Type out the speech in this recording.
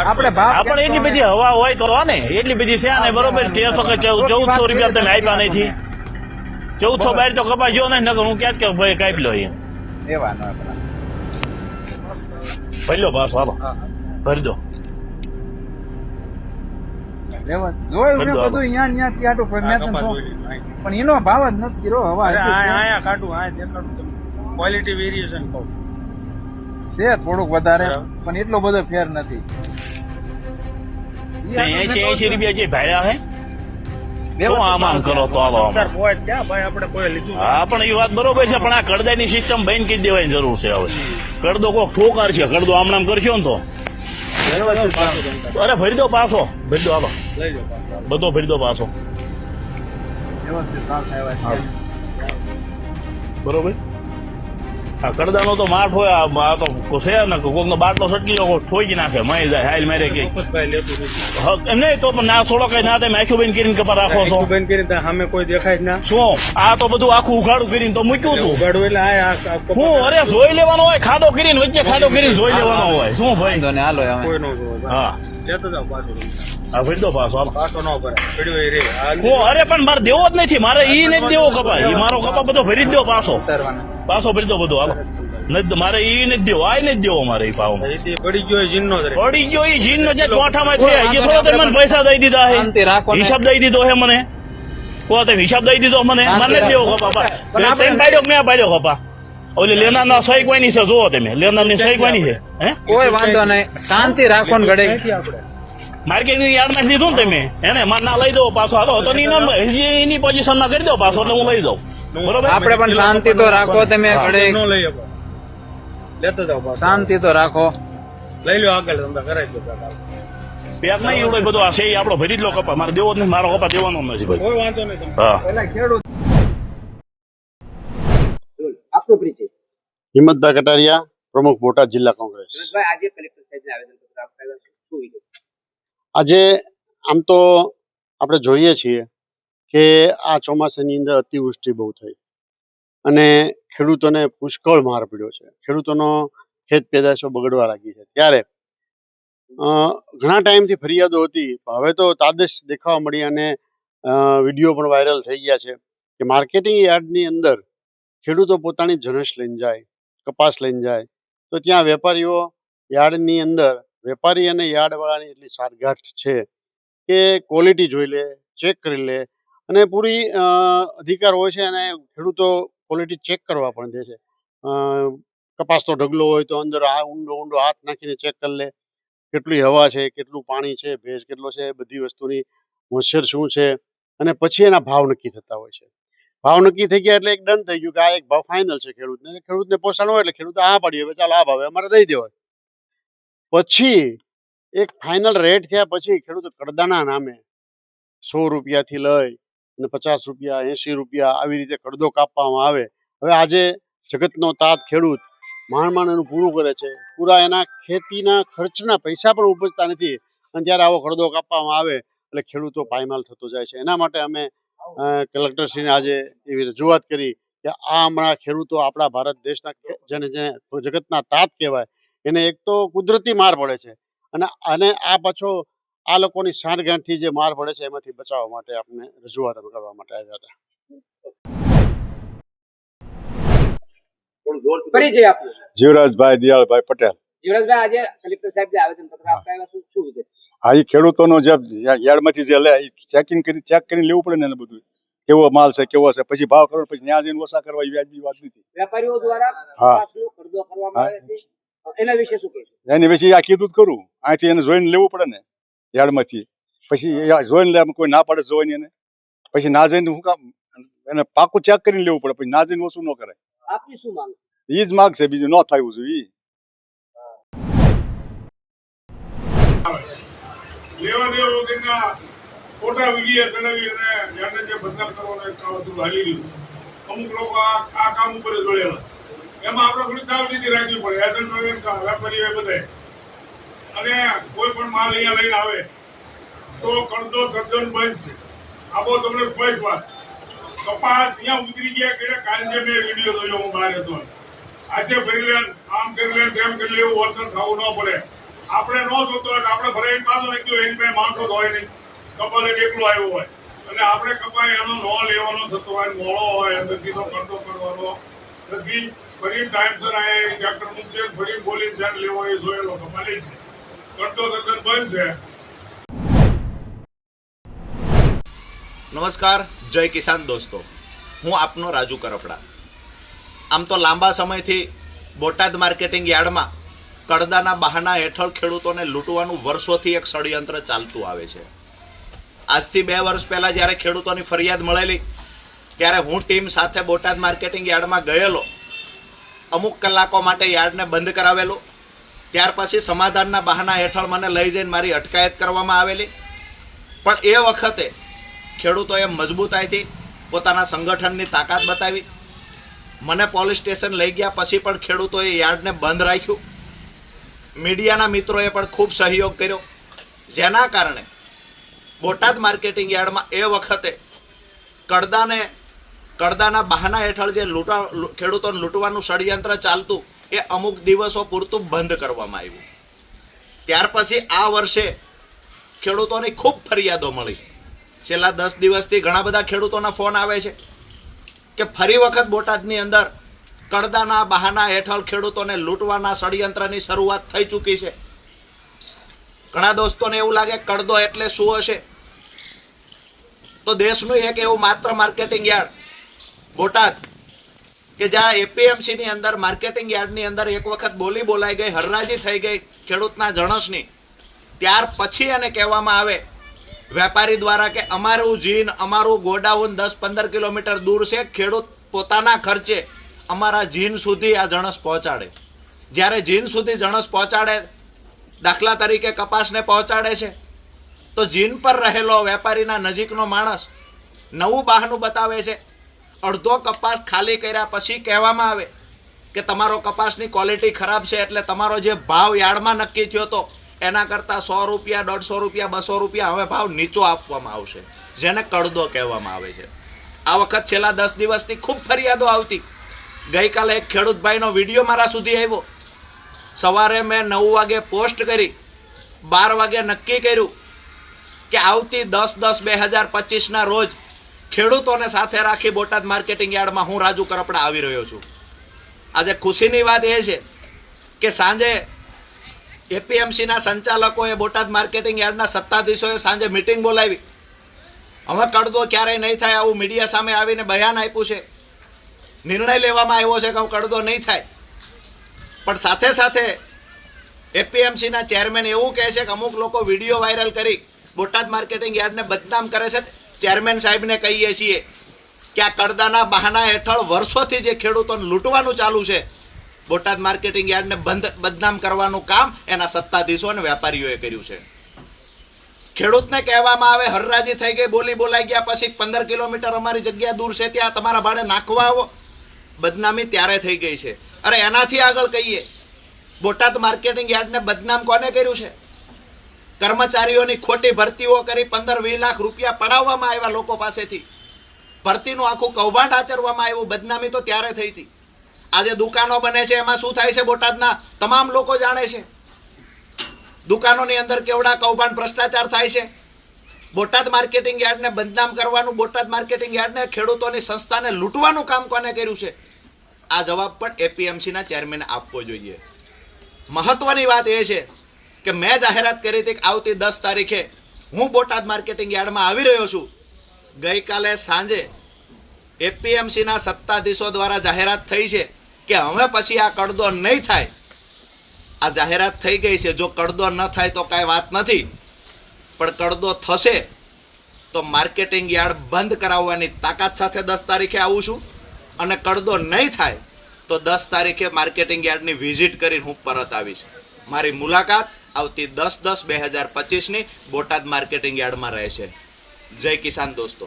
આપણે ભાવ આપણે એટલી બધી હવા હોય તો ને. એટલી બધી છે ને બરોબર તેરસો કે ચૌદસો રૂપિયા તમે આપ્યા નથી. ચૌદસો બાર તો કપા જો ને નકર હું ક્યાં કે ભાઈ કાપી લો એમ. ભરી લો બસ હાલો ભરી દો પણ કપાસ એનો ભાવ જ નથી કર્યો હવા ક્વોલિટી વેરિએશન કહું. છે થોડુંક વધારે પણ એટલો બધો ફેર નથી. એસી એસી રૂપિયા જે ભાડ્યા હે? લેવા શું આમ આમ કરો તો હાલો આમ અત્યારે કોઈ ક્યાં? ભાઈ આપણે કોઈ લીધું છે? હા પણ એ વાત બરોબર છે પણ આ કડદાની સિસ્ટમ બંધ કરી દેવાની જરૂર છે હવે. કડદો કોક ઠોકાર છે કડદો આમ નામ કરશો ને તો. અરે ભરી દો પાછો. ભરી દો. બધો ભરી દો પાછો. બરોબર? આ કરદાનો તો માઠ હોય આ તો છે ને કોકનો બાટલો સટકી લો ઠોકી નાખે મારી જાય હાલ મારે કે. એમ નહીં તો પણ ના થોડો કઈ ના તમે આખું બેન કરીને કપા રાખો છો. બેન કરીને સામે કોઈ દેખાય ના. શું? આ તો બધું આખું ઉઘાડું કરીને તો મૂક્યું છું. ઉઘાડું એટલે આ- હું અરે જોઈ લેવાનો હોય ખાડો કરીને વચ્ચે ખાડો કરીને જોઈ લેવાનો હોય. શું ભાઈ? તને હાલો હવે. કોઈ નો જોવે હા. લેતો જાવ પાછો. આ ભરી દો પાછો પાછો ન ભરાય. રે. હું અરે પણ મારે દેવો જ નથી. મારે ઈ નથી દેવો કપા ઈ મારો કપા બધો ભરી જ દો પાછો. પાછો ભરી દો બધો. મારે ઈ નથી દેવો આ નથી દેવો મારે ઈ પાવ પડી ગયો જીનનો પડી ગયો ઈ જીન નો જે કોઠામાં છે એ થોડો તમે મને પૈસા દઈ દીધા હે? હિસાબ દઈ દીધો હે મને? કો તમે હિસાબ દઈ દીધો મને? મને દેવો આપણે- તમે પાડ્યો મેં પાડ્યો બાપા? ઓલી લેનાર ના. સહી કોઈની છે જુઓ તમે. લેનારની સહી કોઈની છે હે? કોઈ વાંધો નહીં. શાંતિ રાખો ને ઘડીક. માર્કેટિંગ યાર્ડમાં લીધું ને તમે. એને માર ના લઈ દો પાછો. હાલો તો એની નંબર- એની પોઝિશનમાં કરી દો પાછો એટલે હું લઈ દઉં બરોબર? આપણે પણ શાંતિ તો રાખો તમે ઘડે ન લઈ શકો. લેતો જાઓ શાંતિ તો રાખો. લઈ લો આગળ તમે કરાવી દો પેક નહીં એવડો બધો આ છે આપણો ભરી જ લો કપા. મારે દેવો નથી મારો કપા દેવાનો નથી ભાઈ. કોઈ વાંધો નહીં હા. ખેડૂત આપનો પરિચય. હિંમતભાઈ કટારિયા પ્રમુખ બોટાદ જિલ્લા કોંગ્રેસ. આજે કલેક્ટર સાહેબને આવેદનપત્ર આપવા આવ્યા છે શું વિગત આજે આમ તો આપણે જોઈએ છીએ કે આ ચોમાસાની અંદર અતિવૃષ્ટિ બહુ થઈ. અને ખેડૂતોને પુષ્કળ માર પડ્યો છે. ખેડૂતોનો ખેત પેદાશો બગડવા લાગી છે. ત્યારે ઘણા ટાઈમથી ફરિયાદો હતી, પણ હવે તો તાદશ દેખાવા મળી અને વીડિયો પણ વાયરલ થઈ ગયા છે કે માર્કેટિંગ યાર્ડની અંદર ખેડૂતો પોતાની જનસ લઈને જાય, કપાસ લઈને જાય. તો ત્યાં વેપારીઓ યાર્ડની અંદર વેપારી અને યાર્ડવાળાની એટલી સાઠગાંઠ છે કે ક્વોલિટી જોઈ લે ચેક કરી લે અને પૂરી અધિકાર હોય છે અને ખેડૂતો ક્વોલિટી ચેક કરવા પણ દે છે. કપાસ કપાસનો ઢગલો હોય તો અંદર આ ઊંડો ઊંડો હાથ નાખીને ચેક કરી લે. કેટલી હવા છે, કેટલું પાણી છે, ભેજ કેટલો છે, બધી વસ્તુની મોઇશ્ચર શું છે અને પછી એના ભાવ નક્કી થતા હોય છે. ભાવ નક્કી થઈ ગયા એટલે એક ડન થઈ ગયું કે આ એક ભાવ ફાઇનલ છે ખેડૂતને. ખેડૂતને પોષણ હોય એટલે ખેડૂત આ પાડીએ ચાલો આ ભાવે અમારે દઈ દેવાય. પછી એક ફાઇનલ રેટ થયા પછી ખેડૂતો કડદાના નામે સો રૂપિયાથી લઈ અને પચાસ રૂપિયા, એંશી રૂપિયા આવી રીતે કડદો કાપવામાં આવે. હવે આજે જગતનો તાત ખેડૂત માંડ એનું પૂરું કરે છે. પૂરા એના ખેતીના ખર્ચના પૈસા પણ ઉપજતા નથી અને ત્યારે આવો કડદો કાપવામાં આવે એટલે ખેડૂતો પાયમાલ થતો જાય છે. એના માટે અમે કલેક્ટરશ્રીને આજે એવી રજૂઆત કરી કે આ હમણાં ખેડૂતો આપણા ભારત દેશના જેને જેને જગતના તાત કહેવાય એને એક તો કુદરતી માર પડે છે. અને અને આ પાછો આ લોકોની સાંઠગાંઠથી જે માર પડે છે એમાંથી બચાવવા માટે આપણે રજૂઆત કરવા માટે આવ્યા હતા. જીવરાજભાઈ દિયાળભાઈ પટેલ. જીવરાજભાઈ આજે કલેક્ટર શું આ ઈ ખેડૂતોનો જે યાર્ડમાંથી જે લે ચેકિંગ કરી ચેક કરીને લેવું પડે ને એને બધું. કેવો માલ છે કેવો છે પછી ભાવ કરો પછી ત્યાં જઈને ઓછા કરવા એ વ્યાજબી વાત નથી. વેપારીઓ દ્વારા હા. એના વિશે શું કહેશો? એની વિશે આ કીધું જ કરું. અહીંથી એને જોઈને લેવું પડે ને યાર્ડમાંથી પછી જોઈને લે કોઈ ના પડે જોઈને એને. પછી ના જઈને હું કામ? એને પાકું ચેક કરીને લેવું પડે પછી ના જઈને ઓછું ન કરે આપની શું માંગ એ જ માગ છે બીજું ન થયું જોઈએ ઈ. લેવા વગરના ખોટા વીડિયો બનાવી અને જેને જે બદનામ કરવાનો એક કામ હતું હાલી રહ્યું અમુક લોકો આ કામ ઉપર જ વળેલા એમાં આપણે થોડી સાવચેતી રાખવી પડે. એસન વેપારી હોય બધે અને કોઈ પણ માલ અહીંયા લઈને આવે, તો કડદો તદ્દન બંધ છે. આપો તમને સ્પષ્ટ વાત. કપાસ અહીંયા ઉતરી ગયા કે કાંજે મેં વીડિયો જોયો, હું બહાર હતો. આજે ભરી લેન આમ કરી લેન તેમ કરી લે, એવું વર્તન થવું ન પડે. આપણે ન જોતો હોય આપણે ભરાઈ પાછો નહીં ગયો એની માણસો હોય નહીં. કપાલ એક એકલો આવ્યો હોય. અને આપણે કપાય એનો ન લેવાનો થતો હોય મોળો હોય, અંદરથી તો કરતો કરવાનો. નથી. ફરી ટાઈમસર આયા ટ્રેક્ટર મૂકશે ફરી બોલી ધ્યાન લેવો એ જોયેલો કપાલી છે કરતો તદ્દન બંધ છે. નમસ્કાર. જય કિસાન દોસ્તો. હું આપનો રાજુ કરપડા. આમ તો લાંબા સમયથી બોટાદ માર્કેટિંગ યાર્ડમાં કડદાના બહાના હેઠળ ખેડૂતોને લૂંટવાનું વર્ષોથી એક ષડયંત્ર ચાલતું આવે છે. આજથી બે વર્ષ પહેલાં જ્યારે ખેડૂતોની ફરિયાદ મળેલી ત્યારે હું ટીમ સાથે બોટાદ માર્કેટિંગ યાર્ડમાં ગયેલો. અમુક કલાકો માટે યાર્ડને બંધ કરાવેલું. ત્યાર પછી સમાધાનના બહાના હેઠળ મને લઈ જઈને મારી અટકાયત કરવામાં આવેલી. પણ એ વખતે ખેડૂતોએ મજબૂતાઈથી પોતાના સંગઠનની તાકાત બતાવી. મને પોલીસ સ્ટેશન લઈ ગયા પછી પણ ખેડૂતોએ યાર્ડને બંધ રાખ્યું. મીડિયાના મિત્રોએ પણ ખૂબ સહયોગ કર્યો. જેના કારણે બોટાદ માર્કેટિંગ યાર્ડમાં એ વખતે કડદાને કડદાના બહાના હેઠળ જે લૂંટા ખેડૂતોને લૂંટવાનું ષડયંત્ર ચાલતું, એ અમુક દિવસો પૂરતું બંધ કરવામાં આવ્યું. ત્યાર પછી આ વર્ષે ખેડૂતોની ખૂબ ફરિયાદો મળી. છેલ્લા દસ દિવસથી ઘણા બધા ખેડૂતોના ફોન આવે છે કે ફરી વખત બોટાદની અંદર કડદાના બહાના હેઠળ ખેડૂતોને લૂંટવાના ષડયંત્રની શરૂઆત થઈ ચૂકી છે. ઘણા દોસ્તોને એવું લાગે કડદો એટલે શું હશે? તો દેશનું એક એવું માત્ર માર્કેટિંગ યાર્ડ બોટાદ, કે જ્યાં એપીએમસી ની અંદર માર્કેટિંગ યાર્ડની અંદર એક વખત બોલી બોલાઈ ગઈ, હરરાજી થઈ ગઈ ખેડૂતના જણસની. ત્યાર પછી એને કહેવામાં આવે, વેપારી દ્વારા કે અમારું જીન, અમારું ગોડાઉન દસ પંદર કિલોમીટર દૂર છે, ખેડૂત પોતાના ખર્ચે અમારા જીન સુધી આ જણસ પહોંચાડે. જ્યારે જીન સુધી જણસ પહોંચાડે, દાખલા તરીકે કપાસને પહોંચાડે છે, તો જીન પર રહેલો વેપારીના નજીકનો માણસ નવું બહાનું બતાવે છે અડધો કપાસ ખાલી કર્યા પછી કહેવામાં આવે કે તમારો કપાસની ક્વોલિટી ખરાબ છે એટલે તમારો જે ભાવ યાર્ડમાં નક્કી થયો હતો એના કરતાં સો રૂપિયા, દોઢસો રૂપિયા, બસો રૂપિયા હવે ભાવ નીચો આપવામાં આવશે, જેને કડદો કહેવામાં આવે છે. આ વખત છેલ્લા દસ દિવસથી ખૂબ ફરિયાદો આવતી. ગઈકાલે એક ખેડૂતભાઈનો વીડિયો મારા સુધી આવ્યો. સવારે મેં નવ વાગે પોસ્ટ કરી, બાર વાગે નક્કી કર્યું કે આવતી દસ દસ બે હજાર પચીસના રોજ ખેડૂતોને સાથે રાખી બોટાદ માર્કેટિંગ યાર્ડમાં હું રાજુ કરપડા આવી રહ્યો છું. આજે ખુશીની વાત એ છે કે સાંજે એપીએમસીના સંચાલકોએ બોટાદ માર્કેટિંગ યાર્ડના સત્તાધીશોએ સાંજે મિટિંગ બોલાવી. હવે કડદો ક્યારેય નહીં થાય આવું મીડિયા સામે આવીને બયાન આપ્યું છે. નિર્ણય લેવામાં આવ્યો છે કે હવે કડદો નહીં થાય. પણ સાથે સાથે એપીએમસીના ચેરમેન એવું કહે છે કે અમુક લોકો વીડિયો વાયરલ કરી બોટાદ માર્કેટિંગ યાર્ડને બદનામ કરે છે. ચેરમેન સાહેબને કહીએ છીએ કે આ કરદાના બહાના હેઠળ વર્ષોથી જે ખેડૂતોને લૂંટવાનું ચાલુ છે, બોટાદ માર્કેટિંગ યાર્ડને બંધ, બદનામ કરવાનું કામ એના સત્તાધીશો અને વેપારીઓએ કર્યું છે. ખેડૂતને કહેવામાં આવે, હરરાજી થઈ ગઈ, બોલી બોલાઈ ગયા, પછી પંદર કિલોમીટર અમારી જગ્યા દૂર છે, ત્યાં તમારા ભાડે નાખવા આવો. બદનામી ત્યારે થઈ ગઈ છે. અરે એનાથી આગળ કહીએ, બોટાદ માર્કેટિંગ યાર્ડને બદનામ કોને કર્યું છે? કર્મચારીઓની ખોટી ભરતીઓ કરી પંદર વીસ લાખ રૂપિયા પડાવવામાં આવ્યા લોકો પાસેથી. ભરતીનું આખું કૌભાંડ આચરવામાં આવ્યું, બદનામી તો ત્યારે થઈ હતી. આજે દુકાનો બને છે, એમાં શું થાય છે બોટાદના? તમામ લોકો જાણે છે. દુકાનોની અંદર કેવડા કૌભાંડ, ભ્રષ્ટાચાર થાય છે. બોટાદ માર્કેટિંગ યાર્ડને બદનામ કરવાનું, બોટાદ માર્કેટિંગ યાર્ડને ખેડૂતોની સંસ્થાને લૂંટવાનું કામ કોને કર્યું છે? આ જવાબ પણ એપીએમસીના ચેરમેને આપવો જોઈએ. મહત્વની વાત એ છે કે મેં જાહેરાત કરી હતી કે આવતી દસ તારીખે હું બોટાદ માર્કેટિંગ યાર્ડમાં આવી રહ્યો છું. ગઈકાલે સાંજે એપીએમસીના સત્તાધીશો દ્વારા જાહેરાત થઈ છે કે હવે પછી આ કડદો નહીં થાય. આ જાહેરાત થઈ ગઈ છે. જો કડદો ન થાય તો કાંઈ વાત નથી. પણ કડદો થશે તો માર્કેટિંગ યાર્ડ બંધ કરાવવાની તાકાત સાથે દસ તારીખે આવું છું. અને કડદો નહીં થાય તો દસ તારીખે માર્કેટિંગ યાર્ડની વિઝિટ કરીને હું પરત આવીશ. મારી મુલાકાત આવતી દસ દસ બે હજાર પચીસની બોટાદ માર્કેટિંગ યાર્ડમાં રહેશે. જય કિસાન દોસ્તો.